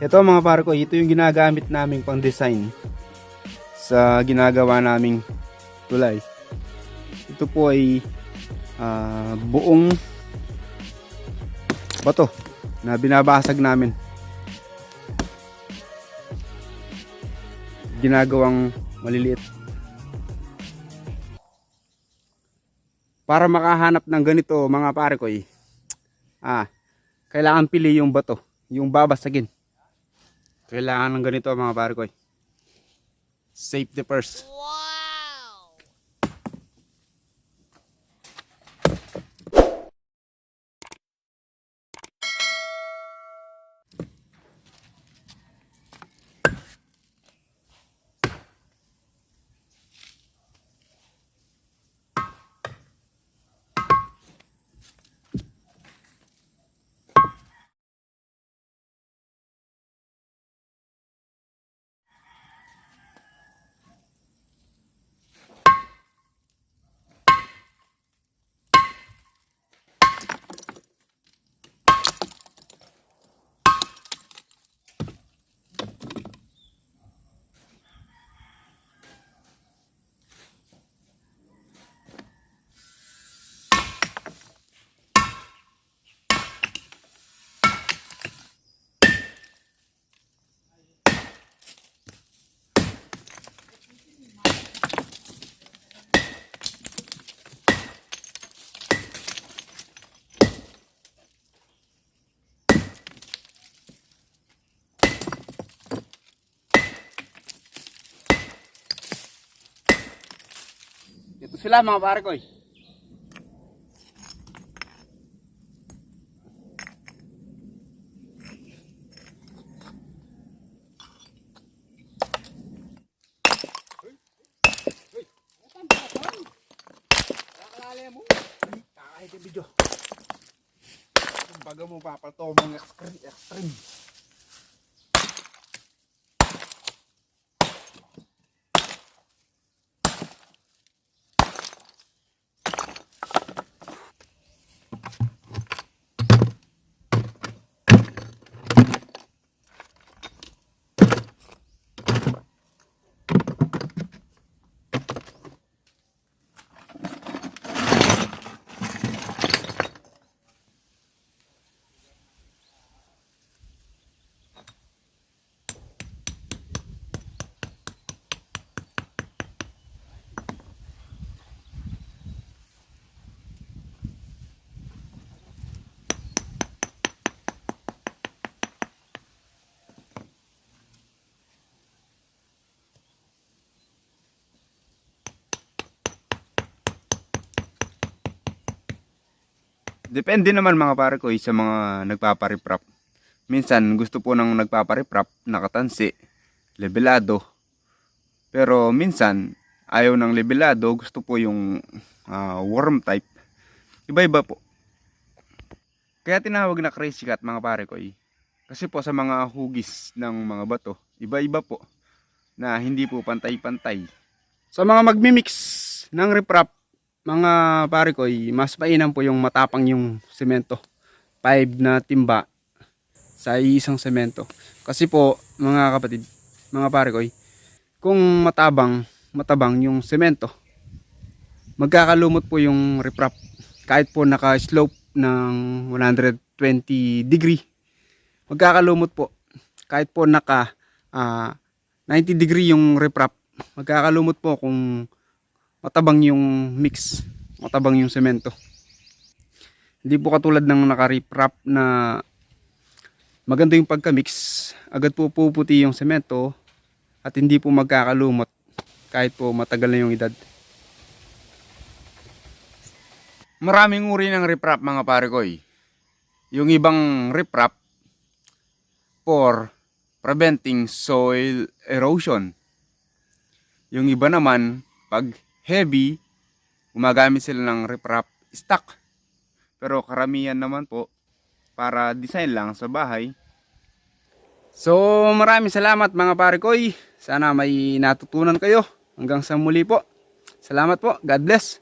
Ito mga pare ko, ito yung ginagamit naming pang design sa ginagawa naming tulay. Ito po ay ah, buong bato na binabasag namin. Ginagawang maliliit. Para makahanap ng ganito mga pare ko ah, kailangan pili yung bato, yung babasagin. Kailangan ng ganito mga pare ko eh. Safety first. Ito sila mga pare ko eh. Baga mo papato mga extreme. extreme. Depende naman mga pare ko sa mga nagpapariprap. Minsan gusto po ng nagpapariprap, nakatansi, levelado. Pero minsan ayaw ng levelado, gusto po yung ah, worm type. Iba-iba po. Kaya tinawag na crazy cat mga pare ko eh. Kasi po sa mga hugis ng mga bato, iba-iba po na hindi po pantay-pantay. Sa mga magmimix ng riprap, mga pare ko, mas mainam po yung matapang yung semento. 5 na timba sa isang semento. Kasi po, mga kapatid, mga pare ko, kung matabang, matabang yung semento, magkakalumot po yung riprap. Kahit po naka-slope ng 120 degree, magkakalumot po. Kahit po naka ah, 90 degree yung riprap, magkakalumot po kung matabang yung mix, matabang yung semento. Hindi po katulad ng naka-riprap na maganda yung pagka-mix, agad po puputi yung semento at hindi po magkakalumot kahit po matagal na yung edad. Maraming uri ng riprap mga pare ko eh. Yung ibang riprap for preventing soil erosion. Yung iba naman, pag heavy, gumagamit sila ng riprap stock. Pero karamihan naman po, para design lang sa bahay. So, maraming salamat mga pare koy. Sana may natutunan kayo. Hanggang sa muli po. Salamat po. God bless.